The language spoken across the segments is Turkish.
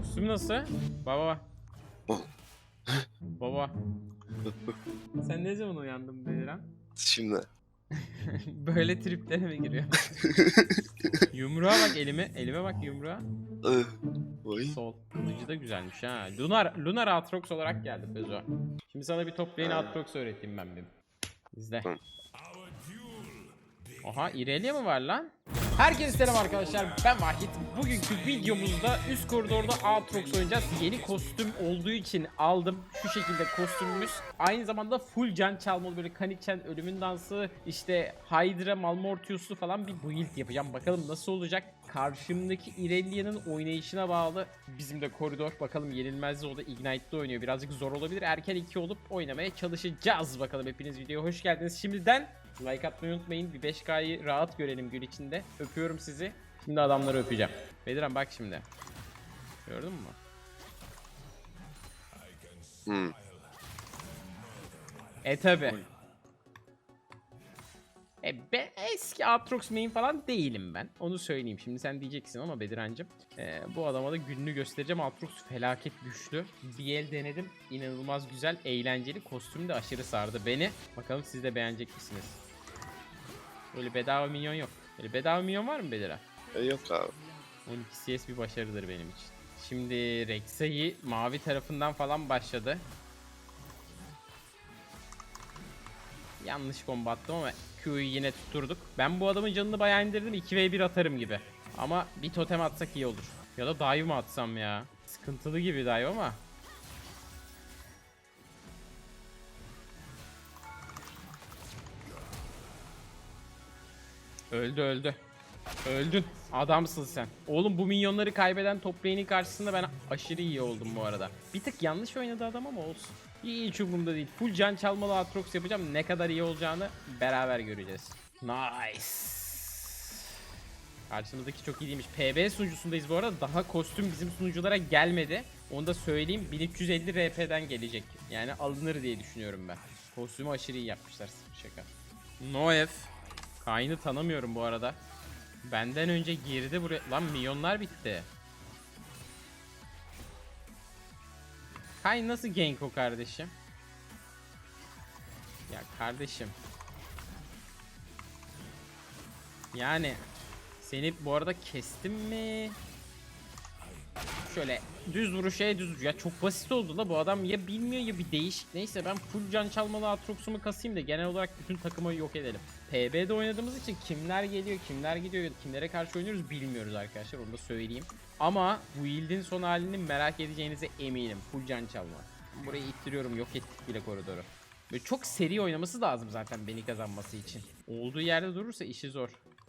Kostüm nasıl? Baba. Oh. Baba. Sen ne zaman uyandın Beyran? Şimdi. Böyle triplere mi giriyor? yumruğa bak elime. Elime bak yumruğa. Oy. Sol. Kılıcı da güzelmiş ha. Lunar, Lunar Aatrox olarak geldi Bezo. Şimdi sana bir top lane Aatrox öğreteyim ben bir. İzle. Oha Irelia mı var lan? Herkese selam arkadaşlar ben Vahit. Bugünkü videomuzda üst koridorda Aatrox oynayacağız. Yeni kostüm olduğu için aldım. Şu şekilde kostümümüz. Aynı zamanda full can çalmalı böyle Kanikchen ölümün dansı işte Hydra Malmortius'lu falan bir build yapacağım. Bakalım nasıl olacak. Karşımdaki Irelia'nın oynayışına bağlı bizim de koridor. Bakalım yenilmezdi o da Ignite'de oynuyor. Birazcık zor olabilir. Erken 2 olup oynamaya çalışacağız bakalım. Hepiniz videoya hoş geldiniz. Şimdiden like atmayı unutmayın. Bir 5K'yı rahat görelim gün içinde. Öpüyorum sizi. Şimdi adamları öpeceğim. Bediran bak şimdi. Gördün mü? Hmm. E tabi. E ben eski Aatrox main falan değilim ben. Onu söyleyeyim. Şimdi sen diyeceksin ama Bedirancım. e, bu adama da gününü göstereceğim. Aatrox felaket güçlü. Bir el denedim. İnanılmaz güzel, eğlenceli. Kostüm de aşırı sardı beni. Bakalım siz de beğenecek misiniz? Böyle bedava minyon yok. Böyle bedava minyon var mı Bedira? E, yok abi. 12 CS bir başarıdır benim için. Şimdi Rek'Sai mavi tarafından falan başladı. Yanlış bomba attım ama Q'yu yine tutturduk. Ben bu adamın canını bayağı indirdim. 2v1 atarım gibi. Ama bir totem atsak iyi olur. Ya da dive mı atsam ya? Sıkıntılı gibi dive ama. Öldü öldü. Öldün. Adamsın sen. Oğlum bu minyonları kaybeden top lane'in karşısında ben aşırı iyi oldum bu arada. Bir tık yanlış oynadı adam ama olsun. İyi hiç umurumda değil. Full can çalmalı Aatrox yapacağım. Ne kadar iyi olacağını beraber göreceğiz. Nice. Karşımızdaki çok iyi değilmiş. PB sunucusundayız bu arada. Daha kostüm bizim sunuculara gelmedi. Onu da söyleyeyim. 1350 RP'den gelecek. Yani alınır diye düşünüyorum ben. Kostümü aşırı iyi yapmışlar. Şaka. Noef. Kayn'ı tanımıyorum bu arada. Benden önce girdi buraya. Lan milyonlar bitti. Kayn nasıl gank o kardeşim? Ya kardeşim. Yani seni bu arada kestim mi? Şöyle düz vuruş ya düz vuruş. Ya çok basit oldu da bu adam ya bilmiyor ya bir değişik. Neyse ben full can çalmalı Aatrox'umu kasayım da genel olarak bütün takımı yok edelim. PB'de oynadığımız için kimler geliyor, kimler gidiyor, kimlere karşı oynuyoruz bilmiyoruz arkadaşlar. Onu da söyleyeyim. Ama bu yıldın son halini merak edeceğinize eminim. Full can çalma. Burayı ittiriyorum, yok ettik bile koridoru. Böyle çok seri oynaması lazım zaten beni kazanması için. Olduğu yerde durursa işi zor.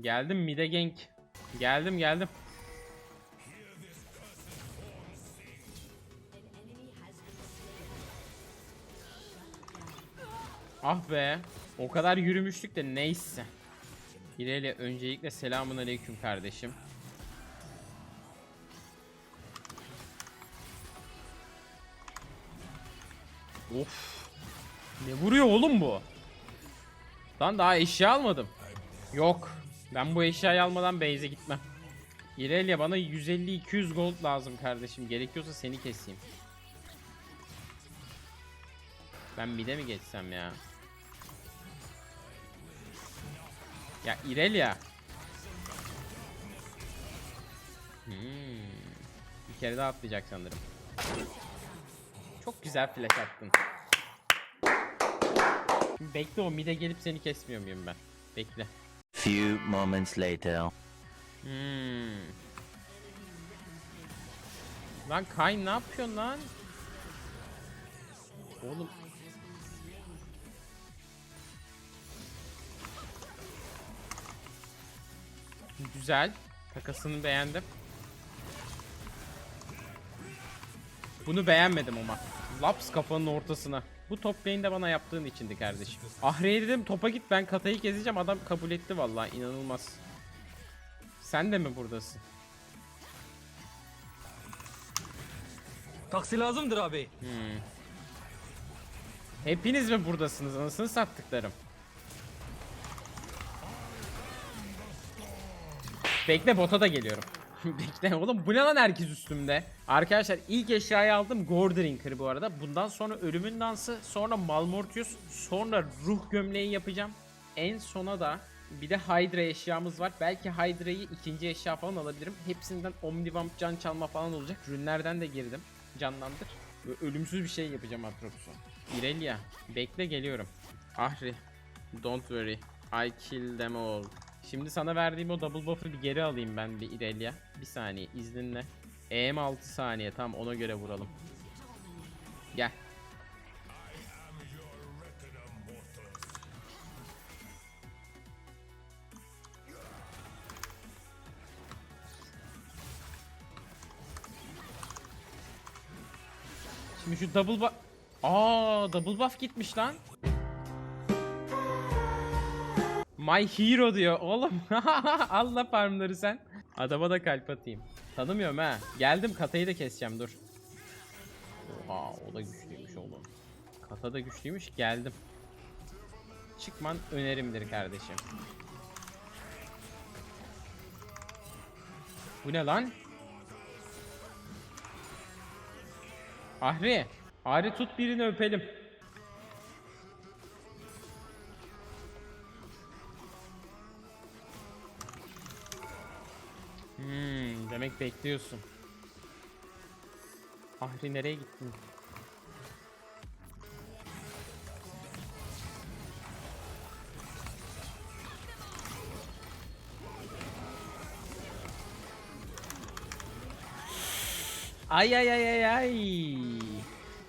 Geldim mide gank. Geldim geldim. Ah be. O kadar yürümüştük de neyse. İleri öncelikle selamun aleyküm kardeşim. Of. Ne vuruyor oğlum bu? Lan daha eşya almadım. Yok. Ben bu eşyayı almadan base'e gitmem. İrelia bana 150-200 gold lazım kardeşim. Gerekiyorsa seni keseyim. Ben mide mi geçsem ya? Ya İrelia. Hmm. Bir kere daha atlayacak sanırım. Çok güzel flash attın. Bekle o mide gelip seni kesmiyor muyum ben? Bekle. Few moments later. Hmm. Lan Kayn ne yapıyorsun lan? Oğlum. Güzel. Takasını beğendim. Bunu beğenmedim ama. Laps kafanın ortasına. Bu top lane'de bana yaptığın içindi kardeşim. Ahre'ye dedim topa git ben katayı gezeceğim. Adam kabul etti vallahi inanılmaz. Sen de mi buradasın? Taksi lazımdır abi. Hepiniz mi buradasınız anasını sattıklarım? Bekle bota da geliyorum. Bekle oğlum bu ne lan herkes üstümde. Arkadaşlar ilk eşyayı aldım Gordrinker bu arada. Bundan sonra ölümün dansı, sonra Malmortius, sonra ruh gömleği yapacağım. En sona da bir de Hydra eşyamız var. Belki Hydra'yı ikinci eşya falan alabilirim. Hepsinden Omnivamp can çalma falan olacak. Rünlerden de girdim. Canlandır. Böyle ölümsüz bir şey yapacağım Atrox'u. Irelia bekle geliyorum. Ahri don't worry. I kill them all. Şimdi sana verdiğim o double buff'ı bir geri alayım ben bir Irelia. Bir saniye izninle. EM 6 saniye tamam ona göre vuralım. Gel. Şimdi şu double buff... Aa double buff gitmiş lan. My hero diyor oğlum. Allah farmları sen. Adama da kalp atayım. Tanımıyorum ha. Geldim katayı da keseceğim dur. Oha o da güçlüymüş oğlum. Kata da güçlüymüş geldim. Çıkman önerimdir kardeşim. Bu ne lan? Ahri. Ahri tut birini öpelim. Hmm, demek bekliyorsun. Ahri nereye gittin? Ay ay ay ay ay.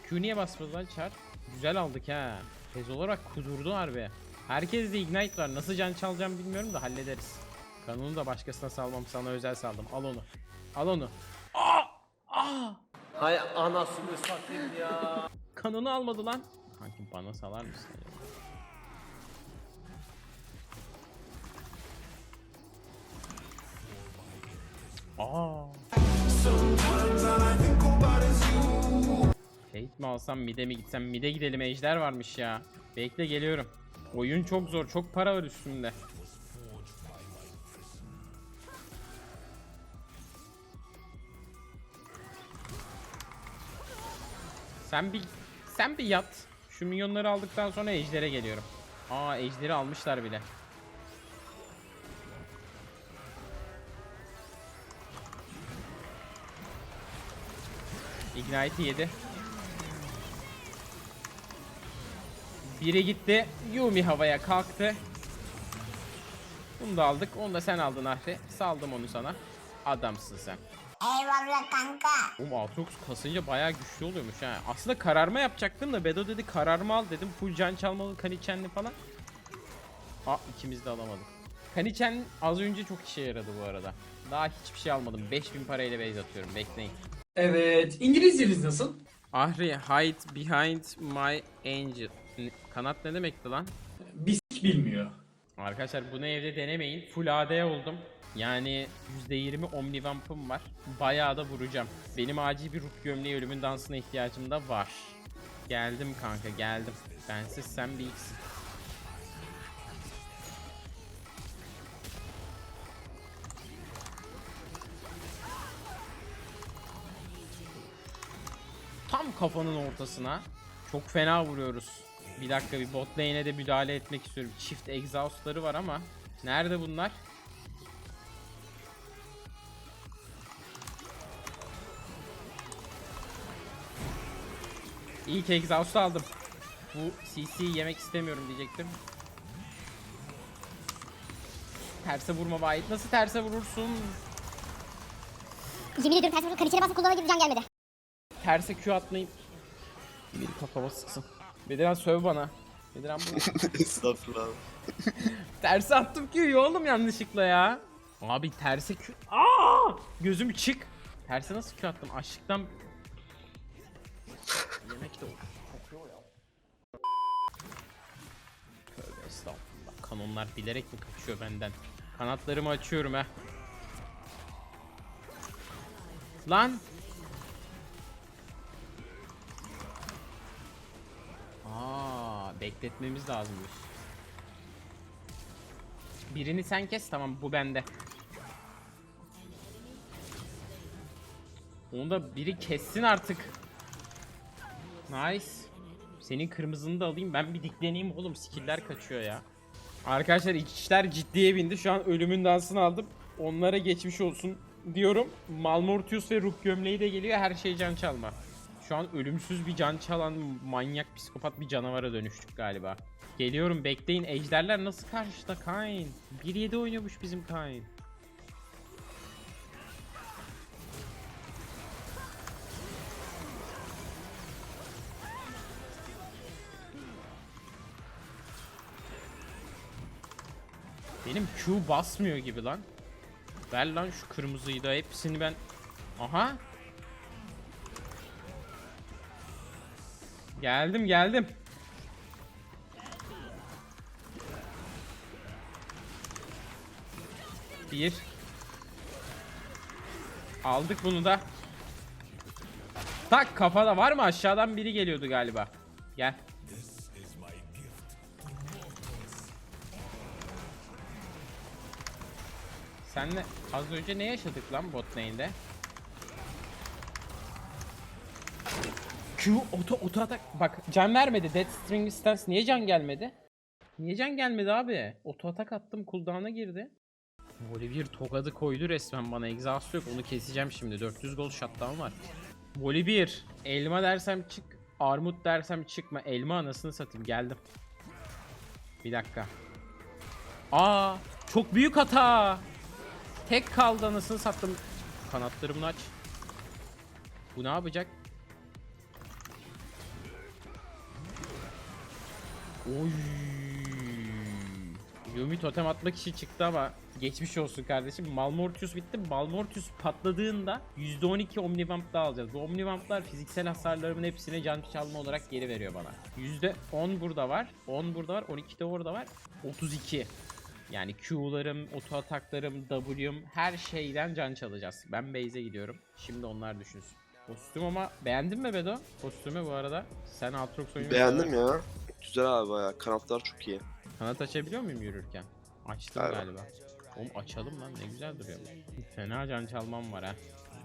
Q niye basmadı çar? Güzel aldık ha. Tez olarak kudurdu harbi. Herkes de ignite var. Nasıl can çalacağım bilmiyorum da hallederiz. Kanunu da başkasına salmam sana özel saldım. Al onu. Al onu. Aa! Aa! Hay anasını satayım ya. Kanunu almadı lan. Kankim bana salar mısın? acaba? Aa. Fate mi alsam mide mi gitsem mide gidelim ejder varmış ya. Bekle geliyorum. Oyun çok zor çok para var üstümde. Sen bir sen bir yat. Şu minyonları aldıktan sonra ejdere geliyorum. Aa ejderi almışlar bile. Ignite'i yedi. Biri gitti. Yumi havaya kalktı. Bunu da aldık. Onu da sen aldın Ahri. Saldım onu sana. Adamsın sen. Eyvallah kanka. Oğlum Aatrox kasınca bayağı güçlü oluyormuş ha. Aslında kararma yapacaktım da Bedo dedi kararma al dedim. Full can çalmalı Kanichen'li falan. Aa ikimiz de alamadık. Kanichen az önce çok işe yaradı bu arada. Daha hiçbir şey almadım. 5000 parayla base atıyorum. Bekleyin. Evet. İngilizceniz nasıl? Ahri hide behind my angel. Kanat ne demekti lan? Bisik bilmiyor. Arkadaşlar bunu evde denemeyin. Full AD oldum. Yani %20 Omnivamp'ım var. Bayağı da vuracağım. Benim acil bir ruh gömleği ölümün dansına ihtiyacım da var. Geldim kanka geldim. Bensiz sen bir iksin. Tam kafanın ortasına. Çok fena vuruyoruz. Bir dakika bir bot lane'e de müdahale etmek istiyorum. Çift exhaustları var ama. Nerede bunlar? İlk exhaust aldım. Bu CC'yi yemek istemiyorum diyecektim. Terse vurma Vahit. Nasıl terse vurursun? Yemin ediyorum ters kaniçeri bastım kulağına gibi can gelmedi. Terse Q atmayayım. Bir kafama sıksın. Bediren söv bana. Bediren bu. Estağfurullah. abi. terse attım Q'yu oğlum yanlışlıkla ya. Abi terse Q... Aa! Gözüm çık. Terse nasıl Q attım? Açlıktan... Yemek de kokuyor ya. Tövbe estağfurullah. Kanonlar bilerek mi kaçıyor benden? Kanatlarımı açıyorum ha. Lan! Bekletmemiz lazımmış. Birini sen kes tamam bu bende. Onu da biri kessin artık. Nice. Senin kırmızını da alayım. Ben bir dikleneyim oğlum. Skiller kaçıyor ya. Arkadaşlar işler ciddiye bindi. Şu an ölümün dansını aldım. Onlara geçmiş olsun diyorum. Malmortius ve ruh gömleği de geliyor. Her şey can çalma. Şu an ölümsüz bir can çalan manyak psikopat bir canavara dönüştük galiba. Geliyorum bekleyin. Ejderler nasıl karşıda Kain? 1-7 oynuyormuş bizim Kain. Benim Q basmıyor gibi lan. Ver lan şu kırmızıyı da hepsini ben... Aha. Geldim geldim. Bir. Aldık bunu da. Tak kafada var mı? Aşağıdan biri geliyordu galiba. Gel. Senle az önce ne yaşadık lan bot lane'de? Q oto oto atak bak can vermedi Death String Stance niye can gelmedi? Niye can gelmedi abi? Oto atak attım cooldown'a girdi. Volibear tokadı koydu resmen bana exhaust yok onu keseceğim şimdi 400 gol shutdown var. Volibear elma dersem çık armut dersem çıkma elma anasını satayım geldim. Bir dakika. Aa çok büyük hata. Tek kaldı anasını sattım. Kanatlarımını aç. Bu ne yapacak? Oy. Yumi totem atmak için çıktı ama geçmiş olsun kardeşim. Malmortius bitti. Malmortius patladığında %12 Omnivamp daha alacağız. Bu Omnivamp'lar fiziksel hasarlarımın hepsine can çalma olarak geri veriyor bana. %10 burada var. 10 burada var. 12 de orada var. 32. Yani Q'larım, oto ataklarım, W'm her şeyden can çalacağız. Ben base'e gidiyorum. Şimdi onlar düşünsün. Kostüm ama beğendin mi Bedo? Kostümü bu arada. Sen Aatrox oyunu Beğendim ya. Güzel abi baya. Kanatlar çok iyi. Kanat açabiliyor muyum yürürken? Açtım Galiba. galiba. Oğlum açalım lan ne güzel duruyor. Fena can çalmam var ha.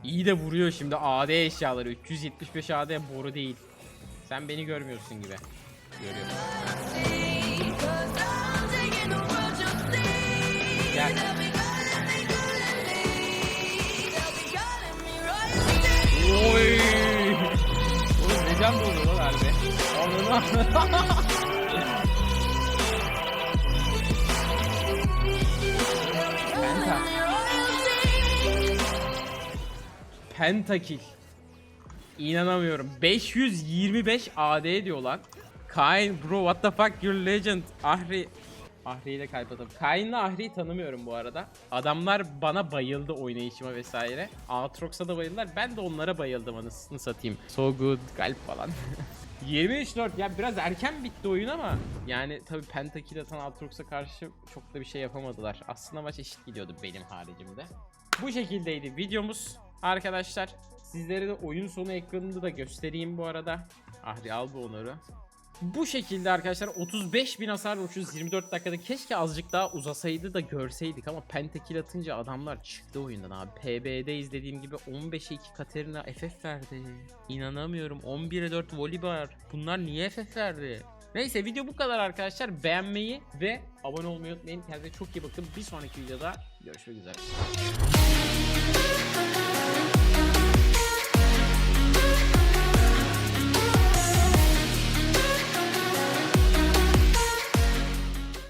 İyi de vuruyor şimdi AD eşyaları. 375 AD boru değil. Sen beni görmüyorsun gibi. Görüyorum. Gel. Oy! Oğlum ne can dolu Penta. Pentakill. İnanamıyorum. 525 AD diyor lan. Kain bro what the fuck you're legend. Ahri. Ahri'yi de kalp atalım. Kain'le Ahri'yi tanımıyorum bu arada. Adamlar bana bayıldı oynayışıma vesaire. Aatrox'a da bayıldılar. Ben de onlara bayıldım anasını satayım. So good kalp falan. 23-4 ya biraz erken bitti oyun ama yani tabi Pentakill atan Aatrox'a karşı çok da bir şey yapamadılar. Aslında maç eşit gidiyordu benim haricimde. Bu şekildeydi videomuz arkadaşlar. Sizlere de oyun sonu ekranını da göstereyim bu arada. Ahri al bu onuru. Bu şekilde arkadaşlar 35 bin hasar vurmuşuz 24 dakikada keşke azıcık daha uzasaydı da görseydik ama pentakill atınca adamlar çıktı oyundan abi. PB'de izlediğim gibi 15'e 2 Katerina FF verdi. İnanamıyorum 11'e 4 Volibear. Bunlar niye FF verdi? Neyse video bu kadar arkadaşlar. Beğenmeyi ve abone olmayı unutmayın. Kendinize çok iyi bakın. Bir sonraki videoda görüşmek üzere.